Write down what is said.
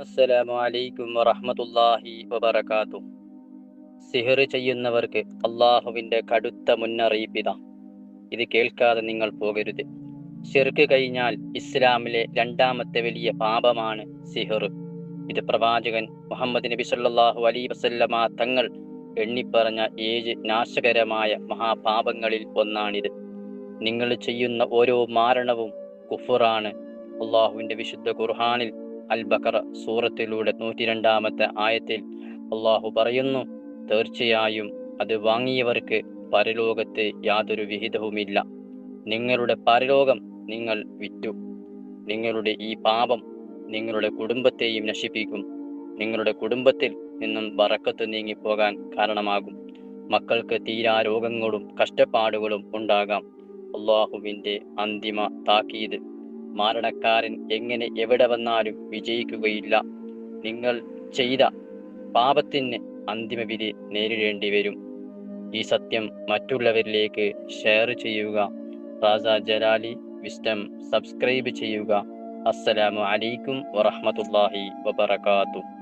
അസ്സലാമു അലൈക്കും വറഹ്മത്തുള്ളാഹി വബറകാതുഹു. സിഹർ ചെയ്യുന്നവർക്ക് അള്ളാഹുവിന്റെ കടുത്ത മുന്നറിയിപ്പിത. ഇത് കേൾക്കാതെ നിങ്ങൾ പോകരുത്. ഷിർക്ക് കഴിഞ്ഞാൽ ഇസ്ലാമിലെ രണ്ടാമത്തെ വലിയ പാപമാണ് സിഹർ ഇത് പ്രവാചകൻ മുഹമ്മദ് നബി സല്ലല്ലാഹു അലൈഹി വസല്ലമ തങ്ങൾ എണ്ണിപ്പറഞ്ഞ ഏഴ് നാശകരമായ മഹാപാപങ്ങളിൽ ഒന്നാണിത്. നിങ്ങൾ ചെയ്യുന്ന ഓരോ മാരണവും കുഫുറാണ്. അള്ളാഹുവിന്റെ വിശുദ്ധ ഖുർഹാനിൽ അൽ ബക്കറ സൂറത്തിലൂടെ നൂറ്റി രണ്ടാമത്തെ ആയത്തിൽ അള്ളാഹു പറയുന്നു തീർച്ചയായും അത് വാങ്ങിയവർക്ക് പരലോകത്തെ യാതൊരു വിഹിതവുമില്ല. നിങ്ങളുടെ പരലോകം നിങ്ങൾ വിറ്റു. നിങ്ങളുടെ ഈ പാപം നിങ്ങളുടെ കുടുംബത്തെയും നശിപ്പിക്കും. നിങ്ങളുടെ കുടുംബത്തിൽ നിന്നും വറക്കത്ത് നീങ്ങിപ്പോകാൻ കാരണമാകും. മക്കൾക്ക് തീരാ രോഗങ്ങളും കഷ്ടപ്പാടുകളും ഉണ്ടാകാം. അള്ളാഹുവിന്റെ അന്തിമ താക്കീത്. മാരണക്കാരൻ എങ്ങനെ എവിടെ വന്നാലും വിജയിക്കുകയില്ല. നിങ്ങൾ ചെയ്ത പാപത്തിന് അന്തിമ വിധി നേരിടേണ്ടി വരും. ഈ സത്യം മറ്റുള്ളവരിലേക്ക് ഷെയർ ചെയ്യുക. റാസ ജലാലി വിസ്റ്റം സബ്സ്ക്രൈബ് ചെയ്യുക. അസ്സലാമു അലൈക്കും വറഹ്മത്തുള്ളാഹി വബറകാതുഹു.